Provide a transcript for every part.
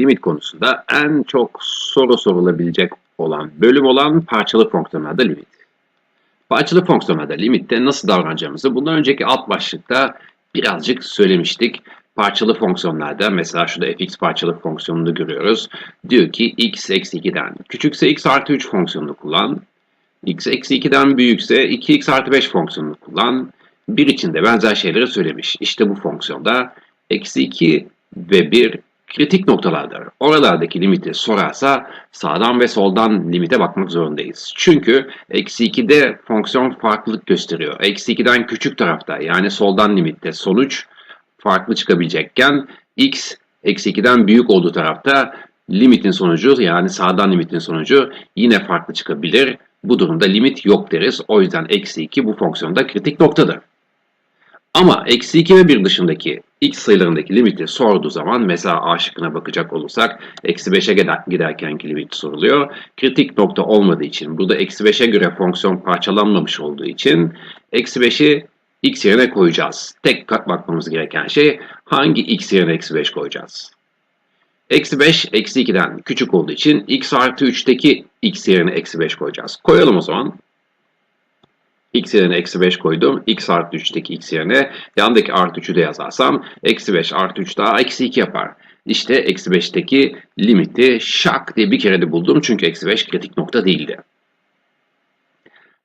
limit konusunda en çok soru sorulabilecek olan bölüm olan parçalı fonksiyonlarda limit. Parçalı fonksiyonlarda limitte nasıl davranacağımızı bundan önceki alt başlıkta birazcık söylemiştik. Parçalı fonksiyonlarda mesela şurada fx parçalı fonksiyonunu görüyoruz. Diyor ki x eksi 2'den küçükse x artı 3 fonksiyonunu kullan. x eksi 2'den büyükse 2x artı 5 fonksiyonunu kullan. Bir içinde benzer şeyleri söylemiş. İşte bu fonksiyonda eksi 2 ve 1 kritik noktalardır. Oralardaki limiti sorarsa sağdan ve soldan limite bakmak zorundayız. Çünkü eksi 2'de fonksiyon farklılık gösteriyor. Eksi 2'den küçük tarafta yani soldan limitte sonuç farklı çıkabilecekken x eksi 2'den büyük olduğu tarafta limitin sonucu yani sağdan limitin sonucu yine farklı çıkabilir. Bu durumda limit yok deriz. O yüzden eksi 2 bu fonksiyonda kritik noktadır. Ama eksi 2 ve 1 dışındaki x sayılarındaki limiti sorduğu zaman mesela a şıkkına bakacak olursak eksi 5'e giderkenki limit soruluyor. Kritik nokta olmadığı için burada eksi 5'e göre fonksiyon parçalanmamış olduğu için eksi 5'i x yerine koyacağız. Tek bakmamız gereken şey hangi x yerine eksi 5 koyacağız. Eksi 5 eksi 2'den küçük olduğu için x artı 3'teki x yerine eksi 5 koyacağız. Koyalım o zaman x yerine eksi 5 koydum. x artı 3'teki x yerine yandaki artı 3'ü de yazarsam eksi 5 artı 3 daha eksi 2 yapar. İşte eksi 5'teki limiti şak diye bir kere de buldum. Çünkü eksi 5 kritik nokta değildi.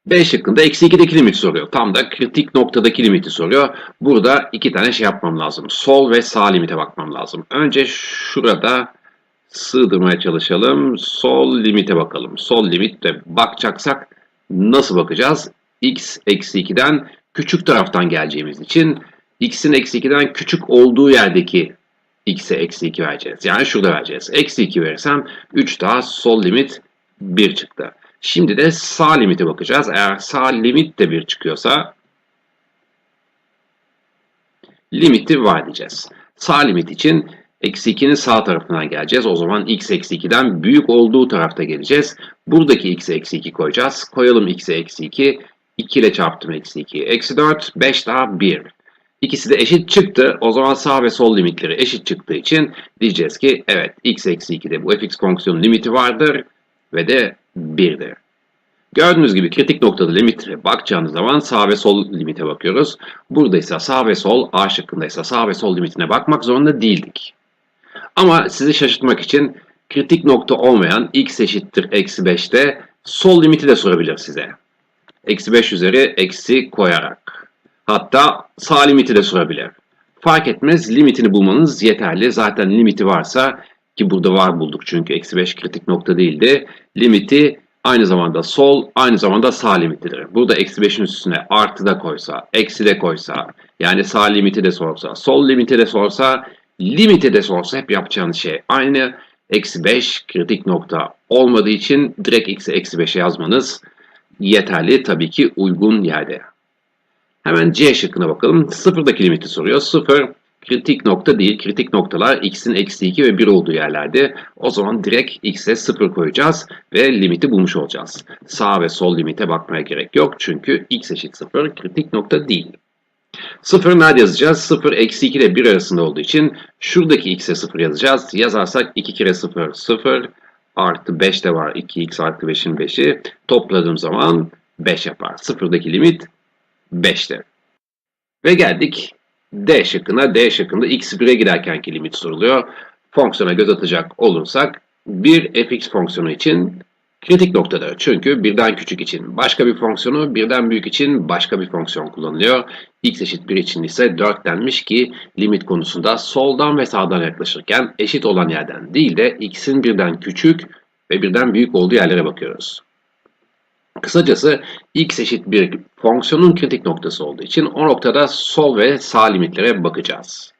B şıkkında eksi 2'deki limit soruyor. Tam da kritik noktadaki limiti soruyor. Burada iki tane şey yapmam lazım. Sol ve sağ limite bakmam lazım. Önce şurada sığdırmaya çalışalım. Sol limite bakalım. Sol limitte bakacaksak nasıl bakacağız? X eksi 2'den küçük taraftan geleceğimiz için x'in eksi 2'den küçük olduğu yerdeki x'e eksi 2 vereceğiz. Yani şurada vereceğiz. Eksi 2 verirsem 3 daha sol limit 1 çıktı. Şimdi de sağ limite bakacağız. Eğer sağ limit de 1 çıkıyorsa limiti var diyeceğiz. Sağ limit için eksi 2'nin sağ tarafından geleceğiz. O zaman x eksi 2'den büyük olduğu tarafta geleceğiz. Buradaki x'e eksi 2 koyacağız. Koyalım x'e eksi 2. 2 ile çarptım eksi 2. Eksi 4, 5 daha 1. İkisi de eşit çıktı. O zaman sağ ve sol limitleri eşit çıktığı için diyeceğiz ki evet x eksi 2'de bu fx fonksiyonun limiti vardır ve de 1'dir. Gördüğünüz gibi kritik noktada limitlere bakacağınız zaman sağ ve sol limite bakıyoruz. Burada ise sağ ve sol, A şıkkında ise sağ ve sol limitine bakmak zorunda değildik. Ama sizi şaşırtmak için kritik nokta olmayan x eşittir eksi 5'te sol limiti de sorabilir size. Eksi 5 üzeri eksi koyarak. Hatta sağ limiti de sorabilir. Fark etmez limitini bulmanız yeterli. Zaten limiti varsa ki burada var bulduk çünkü eksi 5 kritik nokta değildi. Limiti aynı zamanda sol aynı zamanda sağ limitidir. Burada eksi 5'in üstüne artı da koysa, eksi de koysa yani sağ limiti de sorsa, sol limiti de sorsa, limiti de sorsa hep yapacağınız şey aynı. Eksi 5 kritik nokta olmadığı için direkt x'e eksi 5'e yazmanız yeterli tabii ki uygun yerde. Hemen C şıkkına bakalım. Sıfırdaki limiti soruyor. Sıfır kritik nokta değil. Kritik noktalar x'in eksi 2 ve 1 olduğu yerlerde. O zaman direkt x'e 0 koyacağız ve limiti bulmuş olacağız. Sağ ve sol limite bakmaya gerek yok. Çünkü x eşit 0 kritik nokta değil. 0 nerede yazacağız? 0 eksi 2 ile 1 arasında olduğu için şuradaki x'e 0 yazacağız. Yazarsak 2 kere 0 0 artı 5 de var. 2x artı 5'in 5'i topladığım zaman 5 yapar. Sıfırdaki limit 5'te. Ve geldik D şıkkına. D şıkkında x 1'e giderkenki limit soruluyor. Fonksiyona göz atacak olursak bir fx fonksiyonu için kritik noktadır. Çünkü birden küçük için başka bir fonksiyonu, birden büyük için başka bir fonksiyon kullanılıyor. x eşit 1 için ise 4 denmiş ki limit konusunda soldan ve sağdan yaklaşırken eşit olan yerden değil de x'in birden küçük ve birden büyük olduğu yerlere bakıyoruz. Kısacası x eşit bir fonksiyonun kritik noktası olduğu için o noktada sol ve sağ limitlere bakacağız.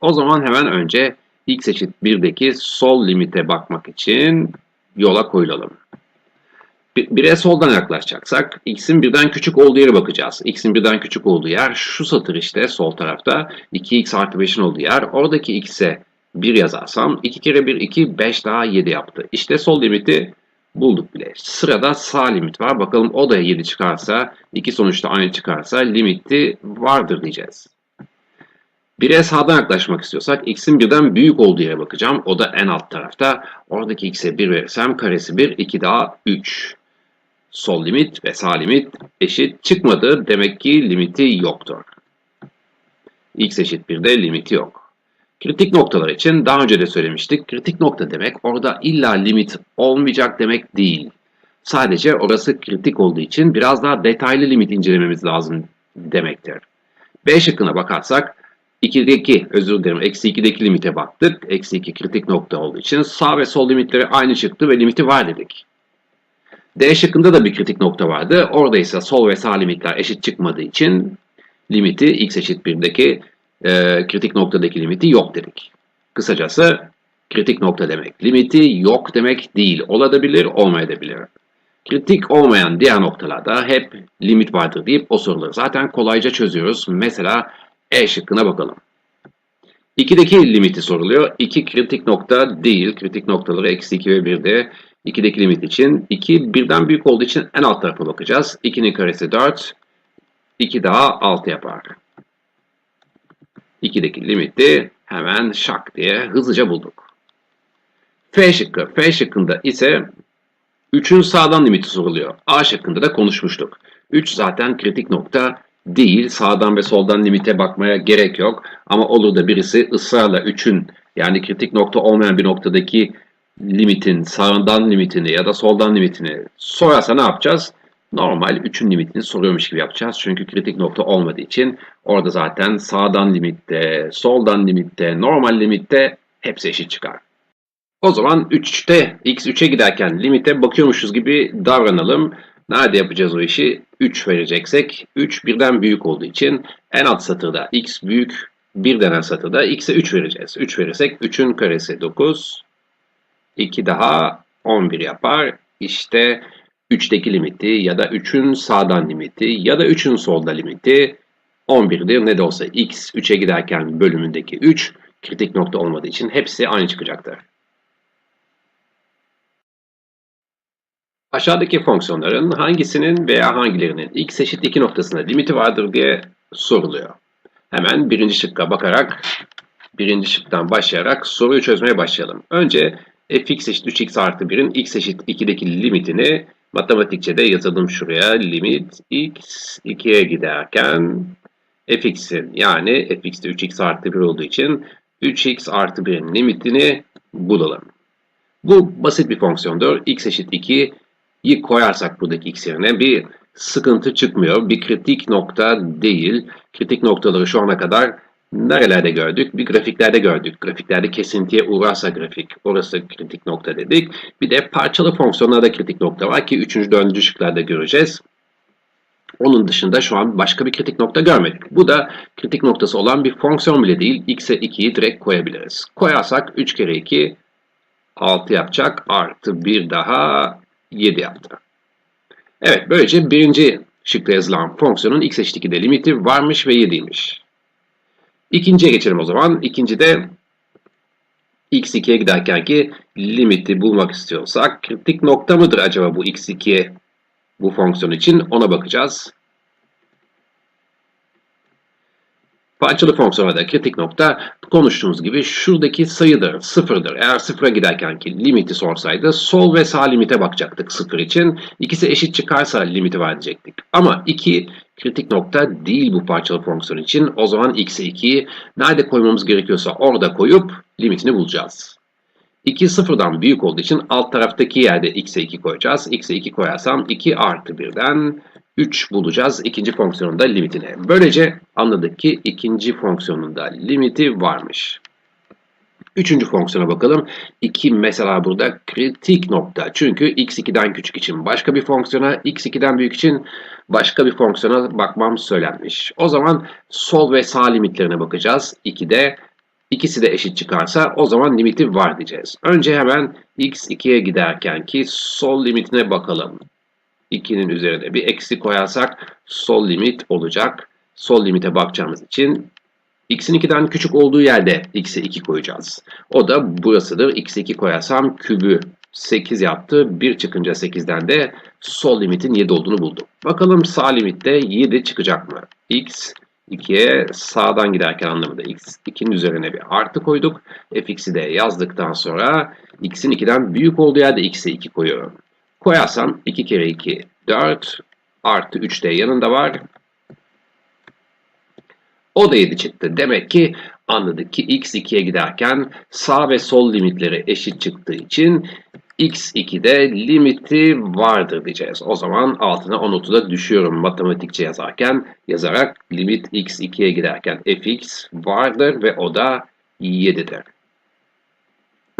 O zaman hemen önce x eşit 1'deki sol limite bakmak için yola koyulalım. 1'e soldan yaklaşacaksak x'in birden küçük olduğu yere bakacağız. x'in birden küçük olduğu yer şu satır işte sol tarafta. 2x artı 5'in olduğu yer. Oradaki x'e 1 yazarsam 2 kere 1 2 5 daha 7 yaptı. İşte sol limiti bulduk bile. Sırada sağ limit var. Bakalım o da 7 çıkarsa, iki sonuçta aynı çıkarsa limiti vardır diyeceğiz. 1'e sağdan yaklaşmak istiyorsak x'in birden büyük olduğu yere bakacağım. O da en alt tarafta. Oradaki x'e 1 verirsem karesi 1, 2 daha 3. Sol limit ve sağ limit eşit çıkmadı. Demek ki limiti yoktur. x eşit 1'de limiti yok. Kritik noktalar için daha önce de söylemiştik. Kritik nokta demek orada illa limit olmayacak demek değil. Sadece orası kritik olduğu için biraz daha detaylı limit incelememiz lazım demektir. B şıkkına bakarsak 2'deki özür dilerim eksi 2'deki limite baktık. Eksi 2 kritik nokta olduğu için sağ ve sol limitleri aynı çıktı ve limiti var dedik. D şıkkında da bir kritik nokta vardı. Orada ise sol ve sağ limitler eşit çıkmadığı için limiti x eşit 1'deki e, kritik noktadaki limiti yok dedik. Kısacası kritik nokta demek limiti yok demek değil. Olabilir, olmayabilir. Kritik olmayan diğer noktalarda hep limit vardır deyip o soruları zaten kolayca çözüyoruz. Mesela E şıkkına bakalım. 2'deki limiti soruluyor. 2 kritik nokta değil. Kritik noktaları eksi 2 ve 1'de. 2'deki limit için. 2 birden büyük olduğu için en alt tarafa bakacağız. 2'nin karesi 4. 2 daha 6 yapar. 2'deki limiti hemen şak diye hızlıca bulduk. F şıkkı. F şıkkında ise 3'ün sağdan limiti soruluyor. A şıkkında da konuşmuştuk. 3 zaten kritik nokta değil. Sağdan ve soldan limite bakmaya gerek yok. Ama olur da birisi ısrarla 3'ün yani kritik nokta olmayan bir noktadaki limitin sağdan limitini ya da soldan limitini sorarsa ne yapacağız? Normal 3'ün limitini soruyormuş gibi yapacağız. Çünkü kritik nokta olmadığı için orada zaten sağdan limitte, soldan limitte, normal limitte hepsi eşit çıkar. O zaman 3'te x 3'e giderken limite bakıyormuşuz gibi davranalım. Nerede yapacağız o işi? 3 vereceksek 3 birden büyük olduğu için en alt satırda x büyük 1 denen satırda x'e 3 vereceğiz. 3 verirsek 3'ün karesi 9. 2 daha 11 yapar. İşte 3'teki limiti ya da 3'ün sağdan limiti ya da 3'ün solda limiti 11'dir. Ne de olsa x 3'e giderken bölümündeki 3 kritik nokta olmadığı için hepsi aynı çıkacaktır. Aşağıdaki fonksiyonların hangisinin veya hangilerinin x eşit 2 noktasında limiti vardır diye soruluyor. Hemen birinci şıkka bakarak, birinci şıktan başlayarak soruyu çözmeye başlayalım. Önce fx eşit 3x artı 1'in x eşit 2'deki limitini matematikçe de yazalım şuraya. Limit x 2'ye giderken fx'in yani fx'te 3x artı 1 olduğu için 3x artı 1'in limitini bulalım. Bu basit bir fonksiyondur. x eşit 2 'yi koyarsak buradaki x yerine bir sıkıntı çıkmıyor. Bir kritik nokta değil. Kritik noktaları şu ana kadar nerelerde gördük? Bir grafiklerde gördük. Grafiklerde kesintiye uğrarsa grafik, orası kritik nokta dedik. Bir de parçalı fonksiyonlarda kritik nokta var ki 3. 4. şıklarda göreceğiz. Onun dışında şu an başka bir kritik nokta görmedik. Bu da kritik noktası olan bir fonksiyon bile değil. x'e 2'yi direkt koyabiliriz. Koyarsak 3 kere 2 6 yapacak. Artı 1 daha 7 yaptı. Evet böylece birinci şıkta yazılan fonksiyonun x eşit 2'de limiti varmış ve 7'ymiş. İkinciye geçelim o zaman. İkincide x2'ye giderken ki limiti bulmak istiyorsak kritik nokta mıdır acaba bu x2 bu fonksiyon için ona bakacağız. Parçalı fonksiyonlarda kritik nokta konuştuğumuz gibi şuradaki sayıdır, sıfırdır. Eğer sıfıra giderkenki limiti sorsaydı sol ve sağ limite bakacaktık sıfır için. İkisi eşit çıkarsa limiti var diyecektik. Ama 2 kritik nokta değil bu parçalı fonksiyon için. O zaman x'e 2'yi nerede koymamız gerekiyorsa orada koyup limitini bulacağız. 2 sıfırdan büyük olduğu için alt taraftaki yerde x'e 2 koyacağız. x'e 2 koyarsam 2 artı 1'den 3 bulacağız ikinci fonksiyonunda limitini. Böylece anladık ki ikinci fonksiyonunda limiti varmış. Üçüncü fonksiyona bakalım. 2 mesela burada kritik nokta. Çünkü x2'den küçük için başka bir fonksiyona, x2'den büyük için başka bir fonksiyona bakmam söylenmiş. O zaman sol ve sağ limitlerine bakacağız. 2'de ikisi de eşit çıkarsa o zaman limiti var diyeceğiz. Önce hemen x2'ye giderken ki sol limitine bakalım. 2'nin üzerine bir eksi koyarsak sol limit olacak. Sol limite bakacağımız için x'in 2'den küçük olduğu yerde x'e 2 koyacağız. O da burasıdır. x'e 2 koyarsam kübü 8 yaptı. 1 çıkınca 8'den de sol limitin 7 olduğunu buldum. Bakalım sağ limitte 7 çıkacak mı? x 2'ye sağdan giderken anlamında x2'nin üzerine bir artı koyduk. fx'i de yazdıktan sonra x'in 2'den büyük olduğu yerde x'e 2 koyuyorum. Koyarsam 2 kere 2 4 artı 3 de yanında var. O da 7 çıktı. Demek ki anladık ki x 2'ye giderken sağ ve sol limitleri eşit çıktığı için x2'de limiti vardır diyeceğiz. O zaman altına o notu da düşüyorum matematikçe yazarken. Yazarak limit x2'ye giderken fx vardır ve o da 7'dir.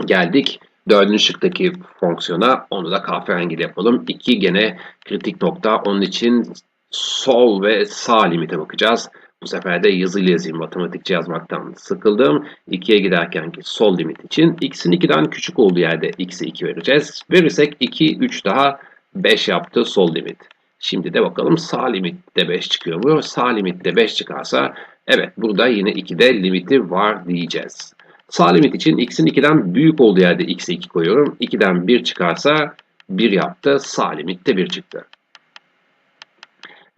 Geldik dördüncü şıktaki fonksiyona. Onu da kahverengiyle yapalım. 2 gene kritik nokta. Onun için sol ve sağ limite bakacağız. Bu sefer de yazıyla yazayım. Matematikçi yazmaktan sıkıldım. 2'ye giderken ki sol limit için x'in 2'den küçük olduğu yerde x'e 2 vereceğiz. Verirsek 2, 3 daha 5 yaptı sol limit. Şimdi de bakalım sağ limitte 5 çıkıyor mu? Sağ limitte 5 çıkarsa evet burada yine 2'de limiti var diyeceğiz. Sağ limit için x'in 2'den büyük olduğu yerde x'e 2 koyuyorum. 2'den 1 çıkarsa 1 yaptı. Sağ limitte 1 çıktı.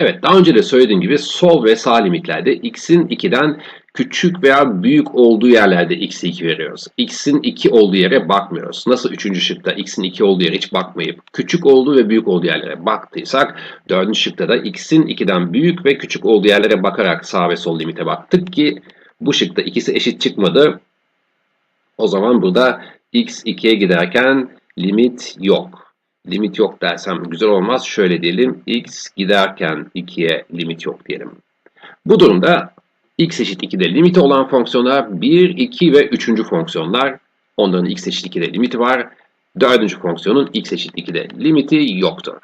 Evet daha önce de söylediğim gibi sol ve sağ limitlerde x'in 2'den küçük veya büyük olduğu yerlerde x'e 2 veriyoruz. x'in 2 olduğu yere bakmıyoruz. Nasıl 3. şıkta x'in 2 olduğu yere hiç bakmayıp küçük olduğu ve büyük olduğu yerlere baktıysak 4. şıkta da x'in 2'den büyük ve küçük olduğu yerlere bakarak sağ ve sol limite baktık ki bu şıkta ikisi eşit çıkmadı. O zaman burada x 2'ye giderken limit yok limit yok dersem güzel olmaz. Şöyle diyelim x giderken 2'ye limit yok diyelim. Bu durumda x eşit 2'de limiti olan fonksiyonlar 1, 2 ve 3. fonksiyonlar. Onların x eşit 2'de limiti var. Dördüncü fonksiyonun x eşit 2'de limiti yoktur.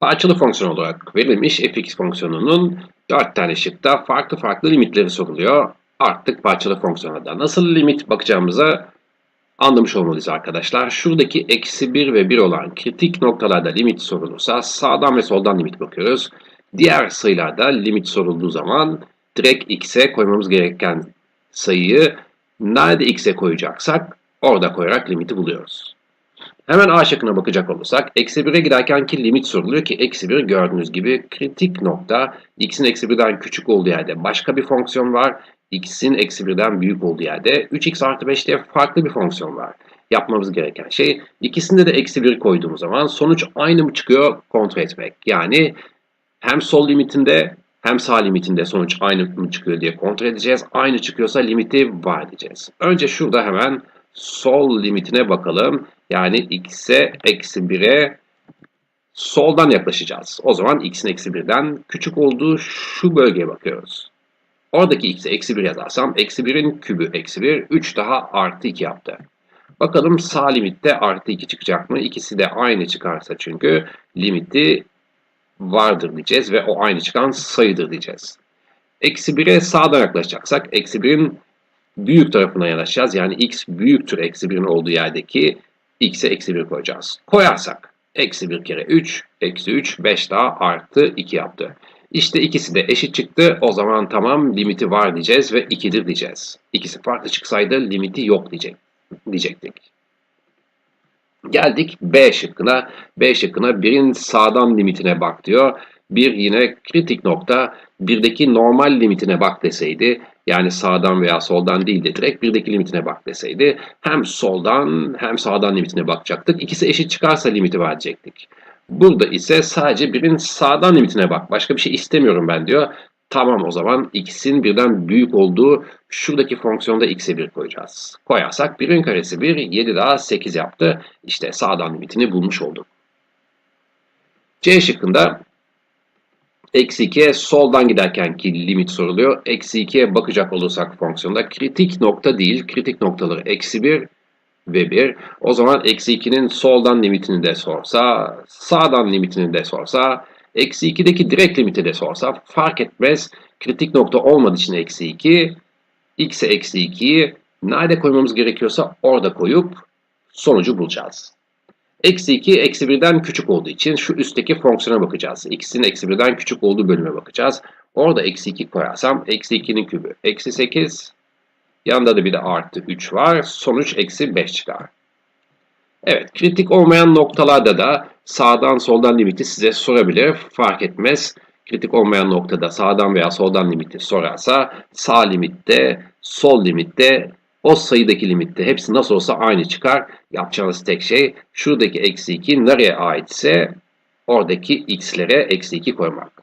Parçalı fonksiyon olarak verilmiş fx fonksiyonunun 4 tane şıkta farklı farklı limitleri soruluyor. Artık parçalı fonksiyonlarda nasıl limit bakacağımıza anlamış olmalıyız arkadaşlar. Şuradaki eksi 1 ve 1 olan kritik noktalarda limit sorulursa sağdan ve soldan limit bakıyoruz. Diğer sayılarda limit sorulduğu zaman direkt x'e koymamız gereken sayıyı nerede x'e koyacaksak orada koyarak limiti buluyoruz. Hemen A şıkkına bakacak olursak eksi 1'e giderkenki limit soruluyor ki eksi 1 gördüğünüz gibi kritik nokta x'in eksi 1'den küçük olduğu yerde başka bir fonksiyon var x'in eksi 1'den büyük olduğu yerde 3x artı 5 diye farklı bir fonksiyon var. Yapmamız gereken şey ikisinde de eksi 1 koyduğumuz zaman sonuç aynı mı çıkıyor kontrol etmek. Yani hem sol limitinde hem sağ limitinde sonuç aynı mı çıkıyor diye kontrol edeceğiz. Aynı çıkıyorsa limiti var diyeceğiz. Önce şurada hemen sol limitine bakalım. Yani x'e eksi 1'e soldan yaklaşacağız. O zaman x'in eksi 1'den küçük olduğu şu bölgeye bakıyoruz. Oradaki x'e eksi 1 yazarsam eksi 1'in kübü eksi 1, 3 daha artı 2 yaptı. Bakalım sağ limitte artı 2 çıkacak mı? İkisi de aynı çıkarsa çünkü limiti vardır diyeceğiz ve o aynı çıkan sayıdır diyeceğiz. Eksi 1'e sağdan yaklaşacaksak eksi 1'in büyük tarafına yanaşacağız. Yani x büyüktür eksi 1'in olduğu yerdeki x'e eksi 1 koyacağız. Koyarsak eksi 1 kere 3, eksi 3, 5 daha artı 2 yaptı. İşte ikisi de eşit çıktı. O zaman tamam limiti var diyeceğiz ve 2'dir diyeceğiz. İkisi farklı çıksaydı limiti yok diyecek, diyecektik. Geldik B şıkkına. B şıkkına birin sağdan limitine bak diyor. Bir yine kritik nokta birdeki normal limitine bak deseydi yani sağdan veya soldan değil de direkt birdeki limitine bak deseydi hem soldan hem sağdan limitine bakacaktık. İkisi eşit çıkarsa limiti verecektik. Burada ise sadece birin sağdan limitine bak. Başka bir şey istemiyorum ben diyor. Tamam o zaman x'in birden büyük olduğu şuradaki fonksiyonda x'e 1 koyacağız. Koyarsak 1'in karesi 1, 7 daha 8 yaptı. İşte sağdan limitini bulmuş olduk. C şıkkında eksi 2'ye soldan giderkenki limit soruluyor. Eksi 2'ye bakacak olursak fonksiyonda kritik nokta değil, kritik noktaları eksi 1 ve 1. O zaman eksi 2'nin soldan limitini de sorsa, sağdan limitini de sorsa, eksi 2'deki direkt limiti de sorsa fark etmez. Kritik nokta olmadığı için eksi 2, x'e eksi 2'yi nerede koymamız gerekiyorsa orada koyup sonucu bulacağız. Eksi 2 eksi 1'den küçük olduğu için şu üstteki fonksiyona bakacağız. x'in eksi 1'den küçük olduğu bölüme bakacağız. Orada eksi 2 koyarsam eksi 2'nin kübü eksi 8 Yanında da bir de artı 3 var. Sonuç eksi 5 çıkar. Evet, kritik olmayan noktalarda da sağdan soldan limiti size sorabilir. Fark etmez. Kritik olmayan noktada sağdan veya soldan limiti sorarsa sağ limitte, sol limitte, o sayıdaki limitte hepsi nasıl olsa aynı çıkar. Yapacağınız tek şey şuradaki eksi 2 nereye aitse oradaki x'lere eksi 2 koymak.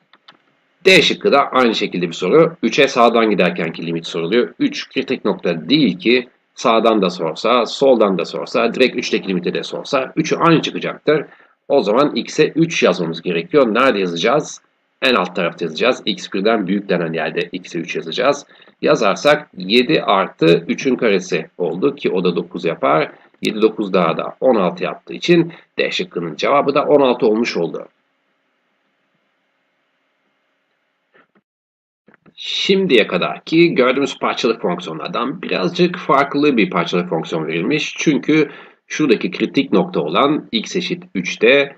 D şıkkı da aynı şekilde bir soru. 3'e sağdan giderkenki limit soruluyor. 3 kritik nokta değil ki sağdan da sorsa, soldan da sorsa, direkt 3'teki limiti de sorsa 3'ü aynı çıkacaktır. O zaman x'e 3 yazmamız gerekiyor. Nerede yazacağız? En alt tarafta yazacağız. x1'den büyük denen yerde x'e 3 yazacağız. Yazarsak 7 artı 3'ün karesi oldu ki o da 9 yapar. 7 9 daha da 16 yaptığı için D şıkkının cevabı da 16 olmuş oldu. Şimdiye kadarki gördüğümüz parçalı fonksiyonlardan birazcık farklı bir parçalı fonksiyon verilmiş. Çünkü şuradaki kritik nokta olan x eşit 3'te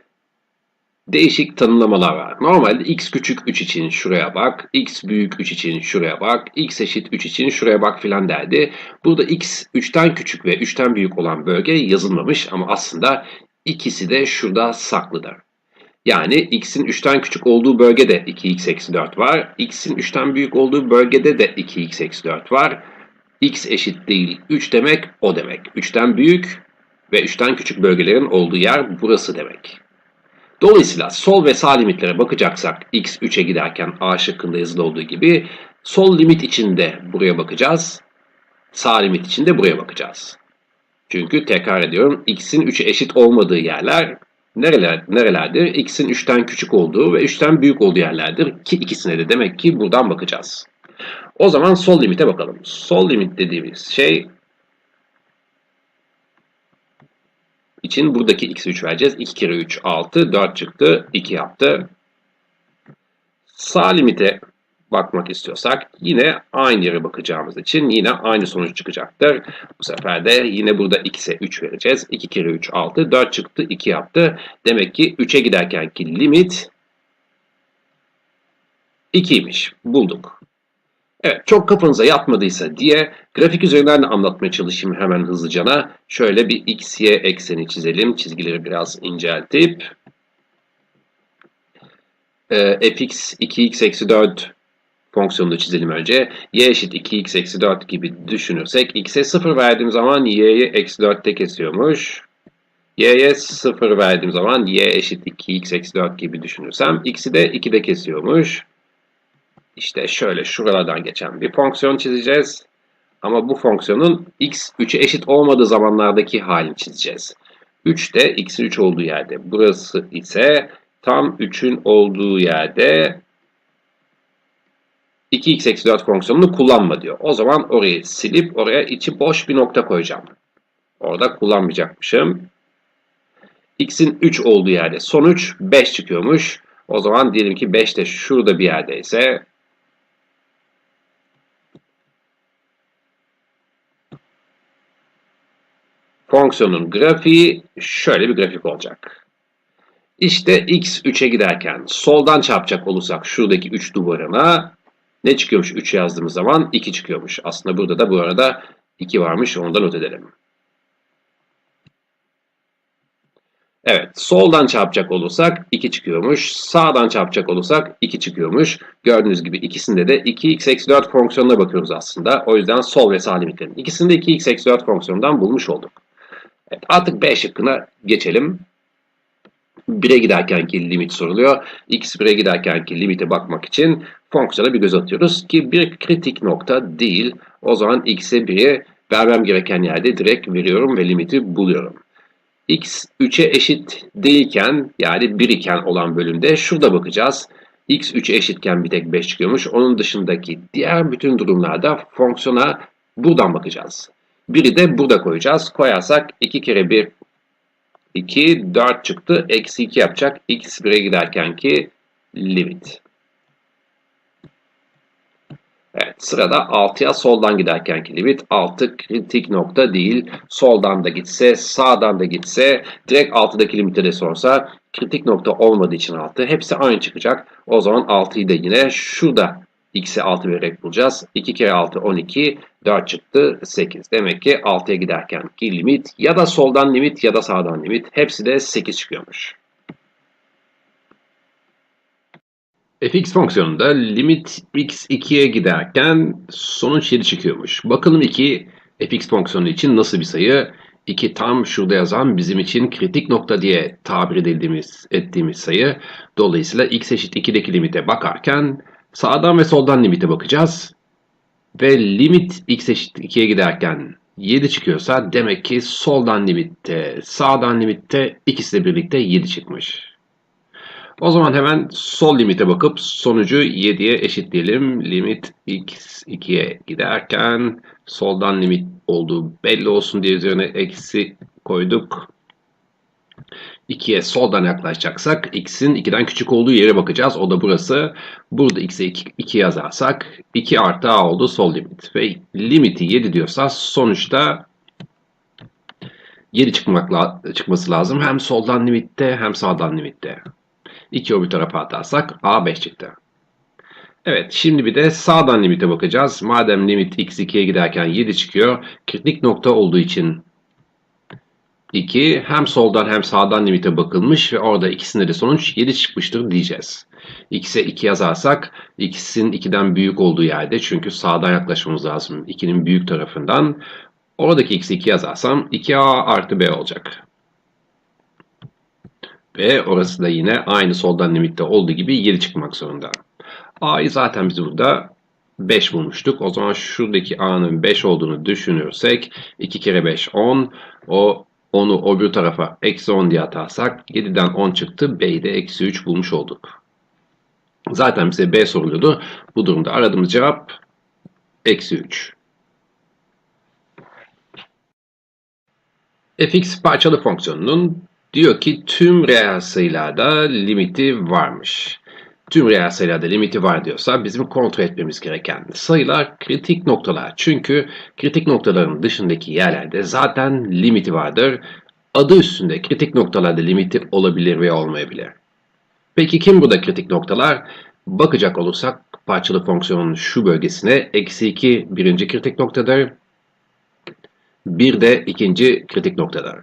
değişik tanımlamalar var. Normalde x küçük 3 için şuraya bak, x büyük 3 için şuraya bak, x eşit 3 için şuraya bak filan derdi. Burada x 3'ten küçük ve 3'ten büyük olan bölge yazılmamış ama aslında ikisi de şurada saklıdır. Yani x'in 3'ten küçük olduğu bölgede 2x eksi 4 var. x'in 3'ten büyük olduğu bölgede de 2x eksi 4 var. x eşit değil 3 demek o demek. 3'ten büyük ve 3'ten küçük bölgelerin olduğu yer burası demek. Dolayısıyla sol ve sağ limitlere bakacaksak x 3'e giderken a şıkkında yazılı olduğu gibi sol limit içinde buraya bakacağız. Sağ limit içinde buraya bakacağız. Çünkü tekrar ediyorum x'in 3'e eşit olmadığı yerler nereler, nerelerdir? x'in 3'ten küçük olduğu ve 3'ten büyük olduğu yerlerdir ki ikisine de demek ki buradan bakacağız. O zaman sol limite bakalım. Sol limit dediğimiz şey için buradaki x'i 3 vereceğiz. 2 kere 3 6, 4 çıktı, 2 yaptı. Sağ limite bakmak istiyorsak yine aynı yere bakacağımız için yine aynı sonuç çıkacaktır. Bu sefer de yine burada x'e 3 vereceğiz. 2 kere 3 6, 4 çıktı, 2 yaptı. Demek ki 3'e giderkenki limit 2'ymiş. Bulduk. Evet, çok kafanıza yatmadıysa diye grafik üzerinden de anlatmaya çalışayım hemen hızlıcana. Şöyle bir x, y ekseni çizelim. Çizgileri biraz inceltip. Ee, fx 2x eksi 4 fonksiyonunu çizelim önce. y eşit 2x eksi 4 gibi düşünürsek x'e 0 verdiğim zaman y'yi eksi 4'te kesiyormuş. y'ye 0 verdiğim zaman y eşit 2x eksi 4 gibi düşünürsem x'i de 2'de kesiyormuş. İşte şöyle şuralardan geçen bir fonksiyon çizeceğiz. Ama bu fonksiyonun x 3'e eşit olmadığı zamanlardaki halini çizeceğiz. 3 de x'in 3 olduğu yerde. Burası ise tam 3'ün olduğu yerde 2x eksi 4 fonksiyonunu kullanma diyor. O zaman orayı silip oraya içi boş bir nokta koyacağım. Orada kullanmayacakmışım. x'in 3 olduğu yerde sonuç 5 çıkıyormuş. O zaman diyelim ki 5 de şurada bir yerdeyse fonksiyonun grafiği şöyle bir grafik olacak. İşte x 3'e giderken soldan çarpacak olursak şuradaki 3 duvarına ne çıkıyormuş 3 yazdığımız zaman 2 çıkıyormuş. Aslında burada da bu arada 2 varmış onu da not edelim. Evet, soldan çarpacak olursak 2 çıkıyormuş. Sağdan çarpacak olursak 2 çıkıyormuş. Gördüğünüz gibi ikisinde de 2x eksi 4 fonksiyonuna bakıyoruz aslında. O yüzden sol ve sağ limitlerin ikisini de 2x eksi 4 fonksiyonundan bulmuş olduk. Evet, artık B şıkkına geçelim. 1'e giderkenki limit soruluyor. X 1'e giderkenki limite bakmak için fonksiyona bir göz atıyoruz ki bir kritik nokta değil. O zaman x'e 1'i vermem gereken yerde direkt veriyorum ve limiti buluyorum. x 3'e eşit değilken yani 1 iken olan bölümde şurada bakacağız. x 3'e eşitken bir tek 5 çıkıyormuş. Onun dışındaki diğer bütün durumlarda fonksiyona buradan bakacağız. 1'i de burada koyacağız. Koyarsak 2 kere 1 2, 4 çıktı. Eksi 2 yapacak. X 1'e giderkenki limit. Evet sırada 6'ya soldan giderkenki limit 6 kritik nokta değil. Soldan da gitse sağdan da gitse direkt 6'daki limite de sorsa kritik nokta olmadığı için 6 hepsi aynı çıkacak. O zaman 6'yı da yine şurada x'e 6 vererek bulacağız. 2 kere 6 12, 4 çıktı 8. Demek ki 6'ya giderken ki limit ya da soldan limit ya da sağdan limit hepsi de 8 çıkıyormuş. fx fonksiyonunda limit x 2'ye giderken sonuç 7 çıkıyormuş. Bakalım 2 fx fonksiyonu için nasıl bir sayı? 2 tam şurada yazan bizim için kritik nokta diye tabir edildiğimiz, ettiğimiz sayı. Dolayısıyla x eşit 2'deki limite bakarken sağdan ve soldan limite bakacağız. Ve limit x eşit 2'ye giderken 7 çıkıyorsa demek ki soldan limitte, sağdan limitte ikisi de birlikte 7 çıkmış. O zaman hemen sol limite bakıp sonucu 7'ye eşitleyelim. Limit x 2'ye giderken soldan limit olduğu belli olsun diye üzerine eksi koyduk. 2'ye soldan yaklaşacaksak x'in 2'den küçük olduğu yere bakacağız. O da burası. Burada x'e 2, 2 yazarsak 2 artı a oldu sol limit. Ve limiti 7 diyorsa sonuçta 7 çıkmak, çıkması lazım. Hem soldan limitte hem sağdan limitte. 2 öbür tarafa atarsak A 5 çıktı. Evet şimdi bir de sağdan limite bakacağız. Madem limit x 2'ye giderken 7 çıkıyor. Kritik nokta olduğu için 2 hem soldan hem sağdan limite bakılmış ve orada ikisinde de sonuç 7 çıkmıştır diyeceğiz. x'e 2 yazarsak x'in 2'den büyük olduğu yerde çünkü sağdan yaklaşmamız lazım 2'nin büyük tarafından. Oradaki x'i 2 yazarsam 2a artı b olacak. Ve orası da yine aynı soldan limitte olduğu gibi 7 çıkmak zorunda. A'yı zaten biz burada 5 bulmuştuk. O zaman şuradaki A'nın 5 olduğunu düşünürsek 2 kere 5 10. O 10'u öbür tarafa eksi 10 diye atarsak 7'den 10 çıktı. B'yi de eksi 3 bulmuş olduk. Zaten bize B soruluyordu. Bu durumda aradığımız cevap eksi 3. fx parçalı fonksiyonunun Diyor ki tüm reel sayılarda limiti varmış. Tüm reel sayılarda limiti var diyorsa bizim kontrol etmemiz gereken sayılar kritik noktalar. Çünkü kritik noktaların dışındaki yerlerde zaten limiti vardır. Adı üstünde kritik noktalarda limiti olabilir veya olmayabilir. Peki kim burada kritik noktalar? Bakacak olursak parçalı fonksiyonun şu bölgesine eksi 2 birinci kritik noktadır. Bir de ikinci kritik noktadır.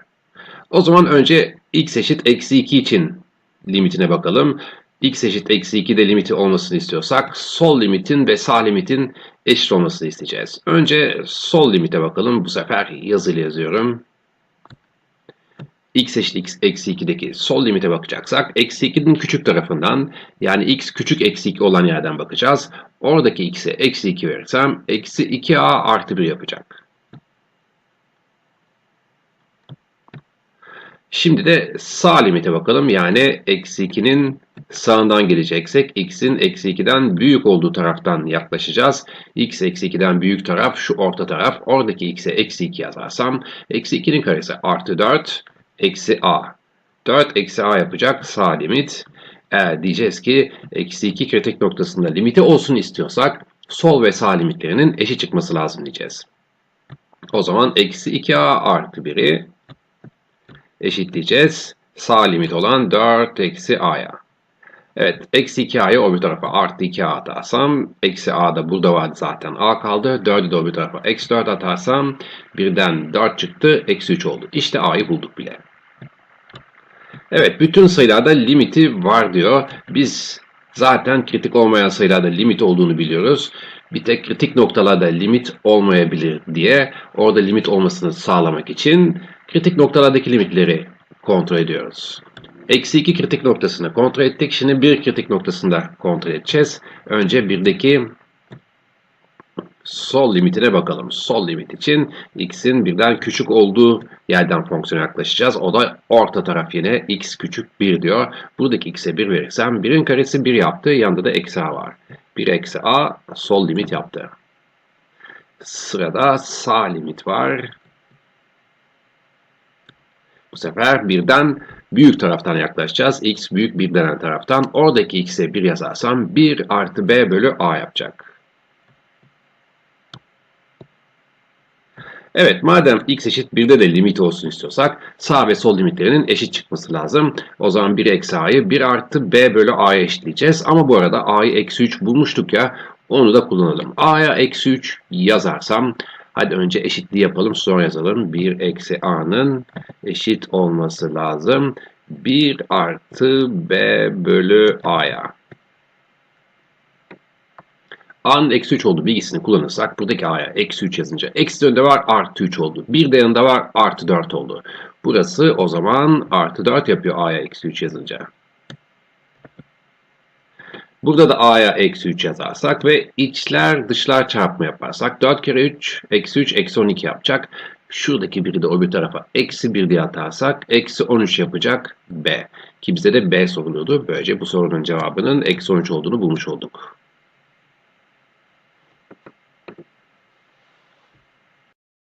O zaman önce x eşit eksi 2 için limitine bakalım. X eşit eksi 2 de limiti olmasını istiyorsak sol limitin ve sağ limitin eşit olmasını isteyeceğiz. Önce sol limite bakalım. Bu sefer yazılı yazıyorum. x eşit x eksi 2'deki sol limite bakacaksak eksi 2'nin küçük tarafından yani x küçük eksi 2 olan yerden bakacağız. Oradaki x'e eksi 2 verirsem eksi 2a artı 1 yapacak. Şimdi de sağ limite bakalım. Yani eksi 2'nin sağından geleceksek x'in eksi 2'den büyük olduğu taraftan yaklaşacağız. x eksi 2'den büyük taraf şu orta taraf. Oradaki x'e eksi 2 yazarsam eksi 2'nin karesi artı 4 eksi a. 4 eksi a yapacak sağ limit. Eğer diyeceğiz ki eksi 2 kritik noktasında limiti olsun istiyorsak sol ve sağ limitlerinin eşit çıkması lazım diyeceğiz. O zaman eksi 2a artı 1'i eşitleyeceğiz. Sağ limit olan 4 eksi a'ya. Evet, eksi 2a'yı o bir tarafa artı 2a atarsam, eksi a da burada vardı zaten a kaldı. 4'ü de o bir tarafa eksi 4 atarsam, birden 4 çıktı, eksi 3 oldu. İşte a'yı bulduk bile. Evet, bütün sayılarda limiti var diyor. Biz zaten kritik olmayan sayılarda limit olduğunu biliyoruz. Bir tek kritik noktalarda limit olmayabilir diye orada limit olmasını sağlamak için kritik noktalardaki limitleri kontrol ediyoruz. Eksi 2 kritik noktasını kontrol ettik. Şimdi bir kritik noktasında kontrol edeceğiz. Önce birdeki sol limitine bakalım. Sol limit için x'in birden küçük olduğu yerden fonksiyona yaklaşacağız. O da orta taraf yine x küçük 1 diyor. Buradaki x'e 1 verirsem 1'in karesi 1 yaptı. Yanında da eksi a var. 1 eksi a sol limit yaptı. Sırada sağ limit var. Bu sefer birden büyük taraftan yaklaşacağız. x büyük bir denen taraftan. Oradaki x'e 1 yazarsam 1 artı b bölü a yapacak. Evet madem x eşit 1'de de limit olsun istiyorsak sağ ve sol limitlerinin eşit çıkması lazım. O zaman 1 eksi a'yı 1 artı b bölü a'ya eşitleyeceğiz. Ama bu arada a'yı eksi 3 bulmuştuk ya Onu da kullanalım. A'ya eksi 3 yazarsam hadi önce eşitliği yapalım sonra yazalım. 1 eksi A'nın eşit olması lazım. 1 artı B bölü A'ya. A'nın eksi 3 olduğu bilgisini kullanırsak buradaki A'ya eksi 3 yazınca eksi önde var artı 3 oldu. Bir de yanında var artı 4 oldu. Burası o zaman artı 4 yapıyor A'ya eksi 3 yazınca. Burada da A'ya eksi 3 yazarsak ve içler dışlar çarpma yaparsak 4 kere 3 eksi 3 eksi 12 yapacak. Şuradaki biri de öbür tarafa eksi 1 diye atarsak eksi 13 yapacak B. Ki bize de B soruluyordu. Böylece bu sorunun cevabının eksi 13 olduğunu bulmuş olduk.